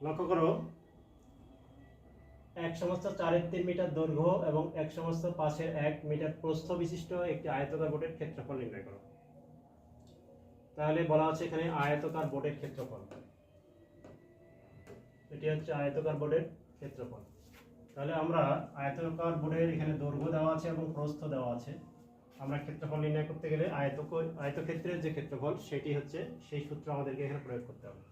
লক্ষ্য করো। এক সমস্ত চারের তিন মিটার দৈর্ঘ্য এবং এক সমস্ত পাশের এক মিটার প্রস্থ বিশিষ্ট একটি আয়তকার বোর্ডের ক্ষেত্রফল নির্ণয় করো। তাহলে বলা আছে এখানে আয়তকার বোর্ডের ক্ষেত্রফল। এটি হচ্ছে আয়তকার বোর্ডের ক্ষেত্রফল। তাহলে আমরা আয়তকার বোর্ডের এখানে দৈর্ঘ্য দেওয়া আছে এবং প্রস্থ দেওয়া আছে। আমরা ক্ষেত্রফল নির্ণয় করতে গেলে আয়তক আয়তক্ষেত্রের যে ক্ষেত্রফল, সেটি হচ্ছে সেই সূত্র আমাদেরকে এখানে প্রয়োগ করতে হবে।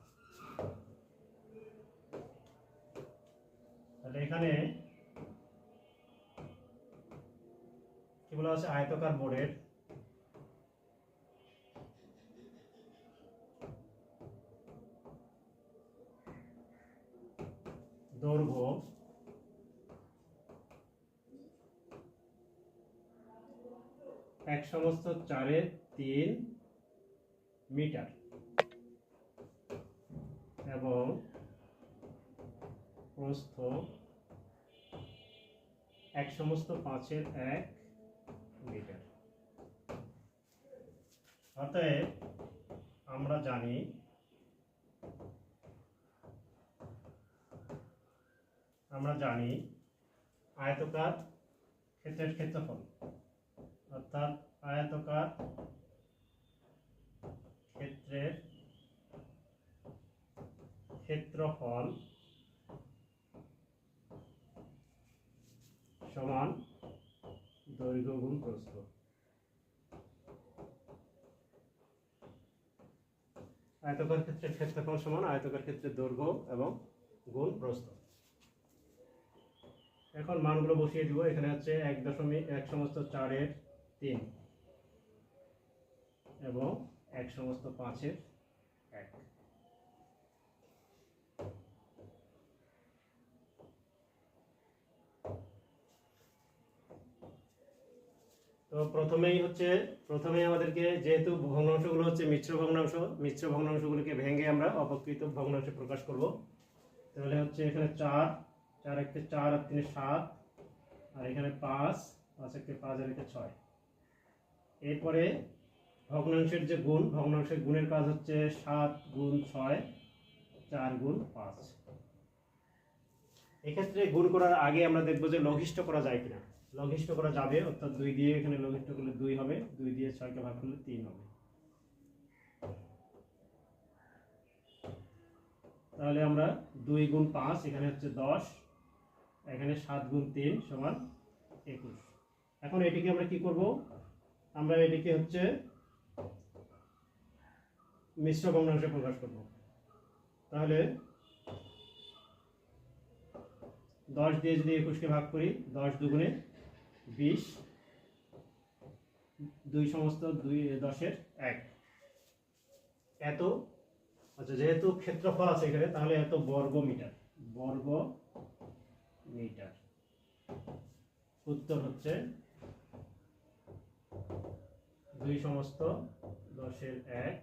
তাহলে এখানে কি বলা আছে আয়তকার বোর্ডের দৈর্ঘ্য এক সমস্ত চারের তিন মিটার এবং প্রস্থ এক সমস্ত পাঁচের এক মিটার। অতএব আমরা জানি আমরা জানি আয়তকার ক্ষেত্রের ক্ষেত্রফল। অর্থাৎ আয়তকার ক্ষেত্রের ক্ষেত্রফল সমান দৈর্ঘ্য গুণ প্রস্থ। আয়তকার ক্ষেত্রের ক্ষেত্রফল সমান আয়তকার ক্ষেত্রের দৈর্ঘ্য এবং গুণ প্রস্থ। এখন মানগুলো বসিয়ে দিব, এখানে হচ্ছে এক দশমিক এক সমস্ত চারের তিন এবং এক সমস্ত পাঁচের এক। তো প্রথমেই হচ্ছে, প্রথমেই আমাদেরকে যেহেতু ভগ্নাংশগুলো হচ্ছে মিশ্র ভগ্নাংশ, মিশ্র ভগ্নাংশগুলোকে ভেঙে আমরা অপকৃত ভগ্নাংশে প্রকাশ করব। তাহলে হচ্ছে এখানে চার চার একটি চার আর তিনে সাত, আর এখানে পাঁচ পাঁচ একটি পাঁচ আর একে ছয়। এরপরে ভগ্নাংশের যে গুণ, ভগ্নাংশের গুণের কাজ হচ্ছে সাত গুণ ছয়, চার গুণ পাঁচ। এক্ষেত্রে গুণ করার আগে আমরা দেখব যে লঘিষ্ঠ করা যায় কিনা। লঘিষ্ঠ করা যাবে, অর্থাৎ দুই দিয়ে এখানে লঘিষ্ঠ করলে দুই হবে, দুই দিয়ে ছয়কে ভাগ করলে তিন হবে। তাহলে আমরা দুই গুণ পাঁচ, এখানে হচ্ছে দশ, এখানে সাত গুণ তিন সমান একুশ। এখন এটিকে আমরা কি করব? আমরা এটিকে হচ্ছে মিশ্র ভগ্নাংশে প্রকাশ করব। তাহলে দশ দিয়ে যদি একুশকে ভাগ করি, দশ দুগুণে বিশ। দুই সমস্ত দুই দশের এক। এত আচ্ছা যেহেতু ক্ষেত্রফল আছে এখানে, তাহলে এত বর্গ মিটার বর্গ মিটার উত্তর হচ্ছে দুই সমস্ত দশের এক।